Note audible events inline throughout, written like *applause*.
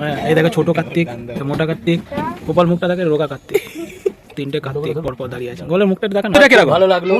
হ্যাঁ এই দেখো ছোট কার্তিক মোটা কার্তিক গোপাল মুখটা দেখে রোগা কার্তিক। তিনটে কার্তিক পর পর দাঁড়িয়ে আছে। গোলের মুখটা দেখান ভালো লাগল।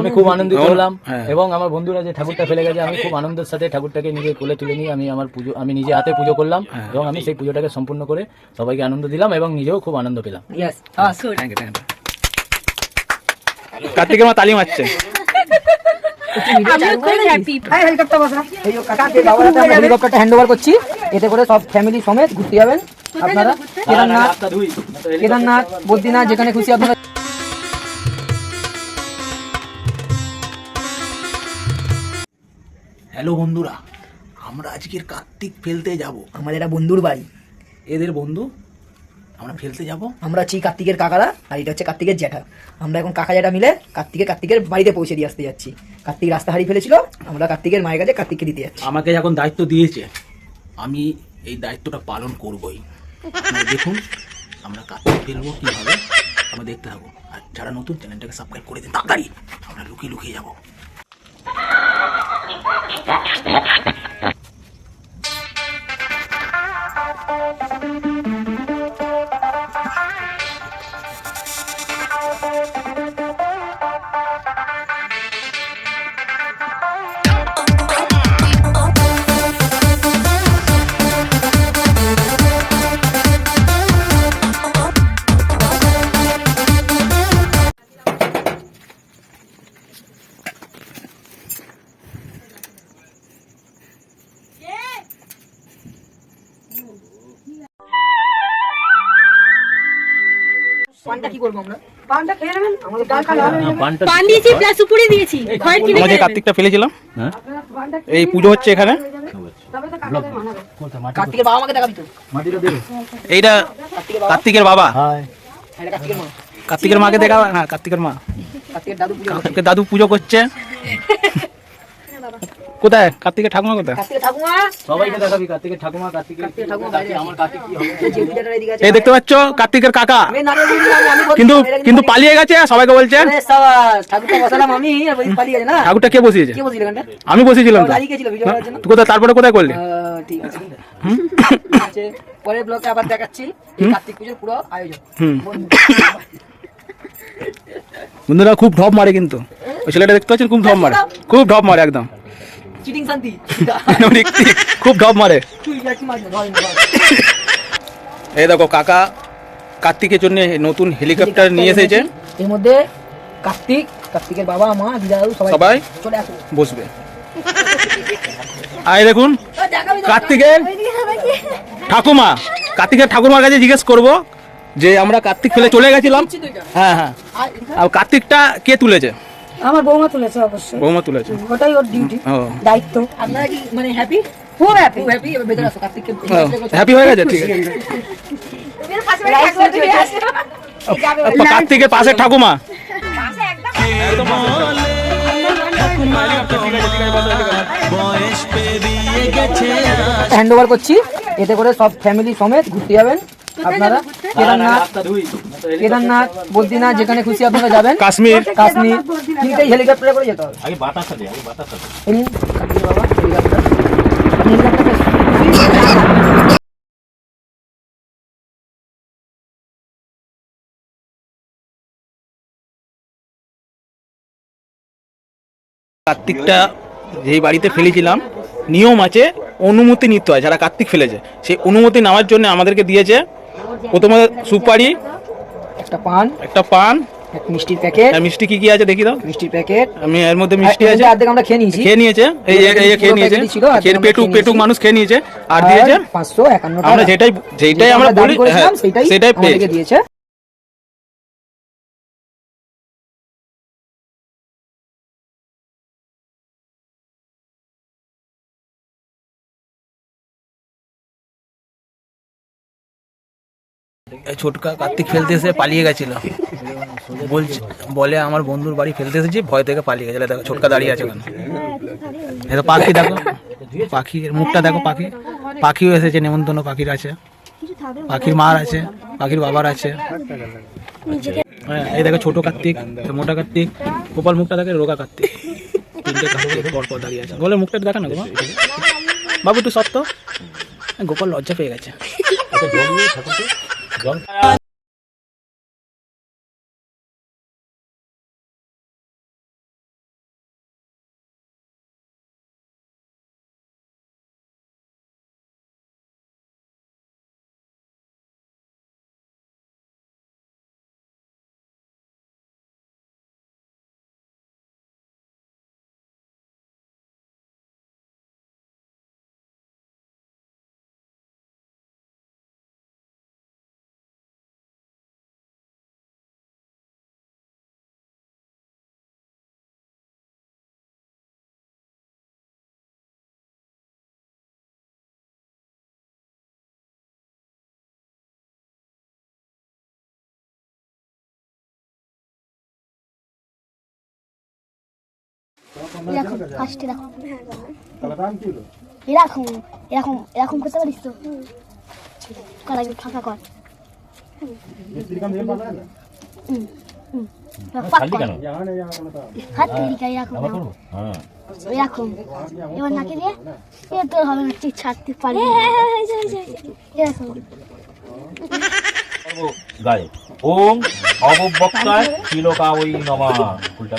আমি খুব আনন্দিত হলাম হ্যাঁ। এবং আমার বন্ধুরা যে ঠাকুরটা ফেলে গেছে আমি খুব আনন্দের সাথে ঠাকুরটাকে নিজে কোলে তুলে নিয়ে আমি আমার পুজো আমি নিজে হাতে পুজো করলাম হ্যাঁ। এবং আমি সেই পুজোটাকে সম্পূর্ণ করে সবাইকে আনন্দ দিলাম এবং নিজেও খুব আনন্দ পেলাম। ইউ কার্তিকের মা তালি মারছে। হেলিকপ্টারটা হ্যান্ড ওভার করছি। এতে করে সব ফ্যামিলি সমেত ঘুরতে যাবেন আপনারা? কেদারনাথ কেদারনাথ বদ্রীনাথ যেখানে খুশি আপনারা হ্যালো বন্ধুরা আমরা আজকের কার্তিক ফেলতে যাব। আমাদের একটা বন্ধুর বাড়ি। এদের বন্ধু আমরা ফেলতে যাব। আমরা হচ্ছি কার্তিকের কাকারা আর এটা হচ্ছে কার্তিকের জ্যাঠা। আমরা এখন কাকা জ্যাঠা মিলে কার্তিকের কার্তিকের বাড়িতে পৌঁছে দিয়ে আসতে যাচ্ছি। কার্তিক রাস্তা হারিয়ে ফেলেছিল আমরা কার্তিকের মায়ের কাছে কার্তিককে দিতে যাচ্ছি। আমাকে যখন দায়িত্ব দিয়েছে আমি এই দায়িত্বটা পালন করবই। দেখুন, আমরা কার্তিক ফেলব, কীভাবে, আমরা দেখতে থাকব। আর যারা নতুন, চ্যানেলটাকে সাবস্ক্রাইব করে দিন, তাড়াতাড়ি। আমরা লুকিয়ে লুকিয়ে যাব। পানটা কি করব আমরা? পানটা খেয়ে নেবেন? আমাদের ডাল খাওয়া হবে পানটা পান দিয়েছি প্লাস উপরে দিয়েছি আমরা যে কার্তিকটা ফেলেছিলাম? হ্যাঁ? এই পুজো হচ্ছে এখানে? কার্তিকের বাবা আমাকে দেখাবি তো এইটা কার্তিকের বাবা? কার্তিকের মাকে দেখা হ্যাঁ কার্তিকের মা। কার্তিকের দাদু পুজো করছে। কোথায়? কার্তিকের ঠাকুমা কোথায়? সবাইকে দেখাবি কার্তিকের ঠাকুমা কার্তিকের কার্তিকের ঠাকুমা বাইরে আমার কার্তিক কি হবে? যে পূজাটার এদিকে আছে এই দেখতে পাচ্ছ? কার্তিকের কাকা। কিন্তু কিন্তু পালিয়ে- গেছে সবাইকে বলছে। ঠাকুরটা বসালাম আমি আর ওই পালিয়ে গেছে না? ঠাকুরটা কে বসিয়েছে? আমি বসিয়েছিলাম জন্য। তুই কোথায় তারপরে কোথায় করলি? ঠিক আছে। আছে, পরের ব্লকে আবার দেখাচ্ছি। কার্তিক পুজোর পুরো আয়োজন। বন্ধুরা খুব ঢপ মারে কিন্তু। ওই ছেলেটা দেখতে পাচ্ছেন? খুব ঢপ মারে। খুব ঢপ মারে একদম। চিটিং শান্তি *laughs* খুব ঢপ মারে। এই দেখো কাকা কার্তিকের জন্য নতুন হেলিকপ্টার নিয়ে এসেছে। এর মধ্যে কার্তিক কার্তিকের বাবা মা দিদা দাদু সবাই সবাই চলে আসো বসবে। আর এই দেখুন কার্তিকের ঠাকুমা কার্তিকের ঠাকুমার কাছে জিজ্ঞেস করব যে আমরা কার্তিক ফেলে চলে গেছিলাম। হ্যাঁ হ্যাঁ। আর কার্তিকটা কে তুলেছে? আমার বৌমা তুলেছে অবশ্যই। বৌমা তুলেছে। ওটাই ওর ডিউটি দায়িত্ব। আপনারা কি মানে হ্যাপি খুব হ্যাপি হ্যাপি এবার ভেতরে আসো কার্তিককে হ্যাপি হয়ে গেছে ঠিক আছে। কার্তিকের পাশের ঠাকুমা। হ্যান্ড ওভার করছি এতে করে সব ফ্যামিলি সমেত ঘুরতে যাবেন। আপনারা কেদারনাথ বদ্রীনাথ যেখানে খুশি আপনারা যাবেন। কাশ্মীর। কাশ্মীর। তিনটে হেলিকপ্টারে করে যেতে হবে। আগে বাতাসা দে আগে বাতাসা বাবা হেলিকপ্টার। কার্তিকটা যেই বাড়িতে ফেলেছিলাম নিয়ম আছে অনুমতি নিতে হয়। যারা কার্তিক ফেলেছে সেই অনুমতি নেওয়ার জন্য আমাদেরকে দিয়েছে। প্রথমে সুপারি একটা পান। একটা পান। একটা মিষ্টির প্যাকেট। মিষ্টি কি কি আছে দেখি দাও। মিষ্টির প্যাকেট। আমি এর মধ্যে মিষ্টি আছে। অর্ধেক আমরা খেয়ে নিয়েছি। খেয়ে নিয়েছে। এই এই- খেয়ে নিয়েছে। খেয়ে পেটু নিয়েছি। মানুষ খেয়ে নিয়েছে। আর দিয়েছে? 551 টাকা আমরা যেটাই যেটাই আমরা বলি হ্যাঁ, সেটাই সেটাই দিয়েছে। ছোটকা কার্তিক ফেলতে এসে পালিয়ে গেছিল। বলছে, বলে, আমার বন্ধুর বাড়ি ফেলতে এসেছি, ভয় থেকে পালিয়ে গেছিল দেখো, ছোটকা দাঁড়িয়ে আছে ওখানে। এটা পাখি দেখো পাখির মুখটা দেখো, পাখি। পাখিও এসেছে, নেমন্তন্ন পাখির আছে পাখির মার আছে, পাখির বাবার আছে। হ্যাঁ এই দেখো, ছোট কার্তিক মোটা কার্তিক গোপাল মুখটা দেখে রোগা কার্তিক। দাঁড়িয়ে আছে। গোলের মুখটা দেখা না গোপাল বাবু তুই সত্য? গোপাল লজ্জা পেয়ে গেছে। এটা এরকম ফার্স্ট এরকম এরকম এরকম এরকম করতে পারিস তো? কর ফাঁকা কর। হুম, হুম। হাত তৈরি এরকম হ্যাঁ। এরকম। এবার নাকে দিয়ে এ তোর হবে না তুই ছাড়তে পারবি না। এরকম। গায়ে ওম অববক্তায় তিলকা ওই নমা। ফুলটা।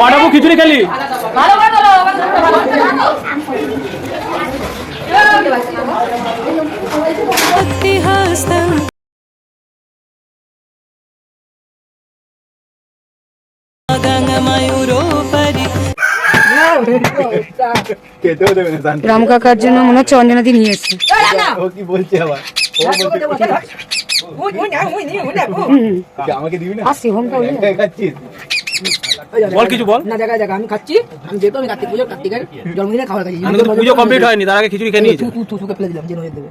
কটাবু? খিচুড়ি খেলি? রাম কাকার জন্য মনে হচ্ছে অঞ্জনাদি নিয়ে এসছে ও কি বলছে আবার ও বলছে আমাকে দিবি না আসছি হোমটা খাচ্ছিস বল কিছু বল না জায়গায় জায়গা আমি খাচ্ছি আমি যেহেতু আমি কার্তিক পুজো কার্তিকের জন্মদিনে খাবার খাচ্ছি পুজো কমপ্লিট হয়নি তার আগে খিচুড়ি খেয়ে নিয়েছি তুই তুই তুকে ফেলে দিলাম নজর দেবে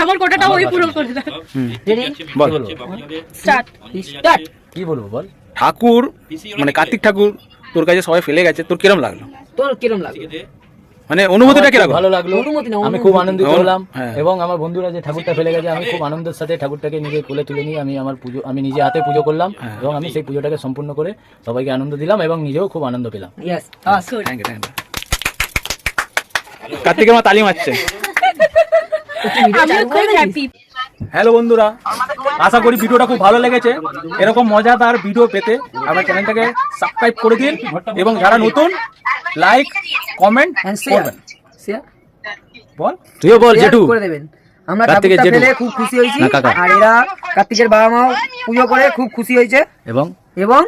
আমার কোটাটা ওই পুরো করে দাও। বল। স্টার্ট। স্টার্ট। কি বলব বল? ঠাকুর মানে কার্তিক ঠাকুর তোর কাছে সবাই ফেলে গেছে তোর কিরম লাগল? তোর কিরম লাগবে মানে অনুভূতিটা কীরকম? ভালো লাগল। অনুমতি না, আমি খুব আনন্দিত হলাম হ্যাঁ। এবং আমার বন্ধুরা যে ঠাকুরটা ফেলে গেছে আমি খুব আনন্দের সাথে ঠাকুরটাকে নিজে কোলে তুলে নিয়ে আমি আমার পুজো আমি নিজে হাতে পুজো করলাম হ্যাঁ। এবং আমি সেই পুজোটাকে সম্পূর্ণ করে সবাইকে আনন্দ দিলাম এবং নিজেও খুব আনন্দ পেলাম। Yes thank you thank you কার্তিকের মা তালি মারছে। *laughs* হ্যালো বন্ধুরা। আশা করি ভিডিওটা খুব ভালো লেগেছে। এরকম মজাদার ভিডিও পেতে আমার চ্যানেলটাকে সাবস্ক্রাইব করে দিন এবং যারা নতুন লাইক কমেন্ট এন্ড শেয়ার করবেন। বল। তুইও বল জেঠু। করে দেবেন। আমরা কার্তিকের জেঠু। খুব খুশি হয়েছি। আর এরা কার্তিকের বাবা মাও পুজো করে খুব খুশি হয়েছে। এবং এবং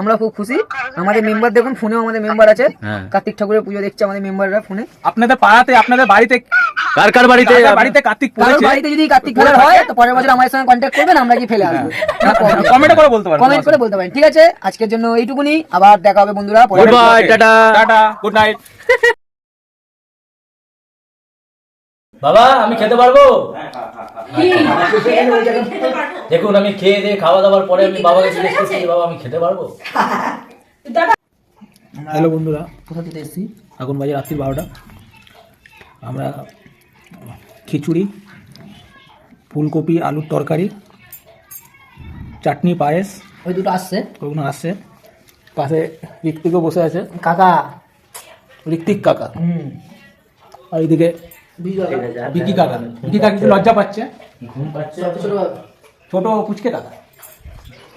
আমরা খুব খুশি। আমাদের মেম্বার দেখুন ফোনেও আমাদের মেম্বার আছে। হ্যাঁ। কার্তিক ঠাকুরের পুজো দেখছে আমাদের মেম্বাররা ফোনে। আপনাদের পাড়াতে আপনাদের বাড়িতে কার কার বাড়িতে বাড়িতে কার্তিক পুজো পড়েছে? বাড়িতে যদি কার্তিক ফেলার হয় তো পরের বছর আমাদের সঙ্গে কন্ট্যাক্ট করবেন আমরা কি ফেলে আসব। কমেন্ট করে বলতে পারেন কমেন্ট করে বলতে পারেন। ঠিক আছে আজকের জন্য এইটুকুনি আবার দেখা হবে বন্ধুরা bye tata. Tata good night বাবা আমি খেতে পারব? দেখুন আমি খেয়ে দিয়ে খাওয়া দাওয়ার পরে আমি বাবাকে জিজ্ঞেস করছি বাবা আমি খেতে পারব? হ্যালো বন্ধুরা কোথা থেকে এসেছি? এখন বাজে রাত্রি বারোটা। আমরা খিচুড়ি ফুলকপি আলুর তরকারি চাটনি পায়েস। ওই দুটো আসছে। ওগুলো আসছে। পাশে ঋত্বিকও বসে আছে। কাকা। ঋত্বিক কাকা। হুম। আর এইদিকে বিকি কাকা বিকি কাকা লজ্জা পাচ্ছে? ঘুম পাচ্ছে। ছোট ছোট ছোট কুচকে কাকা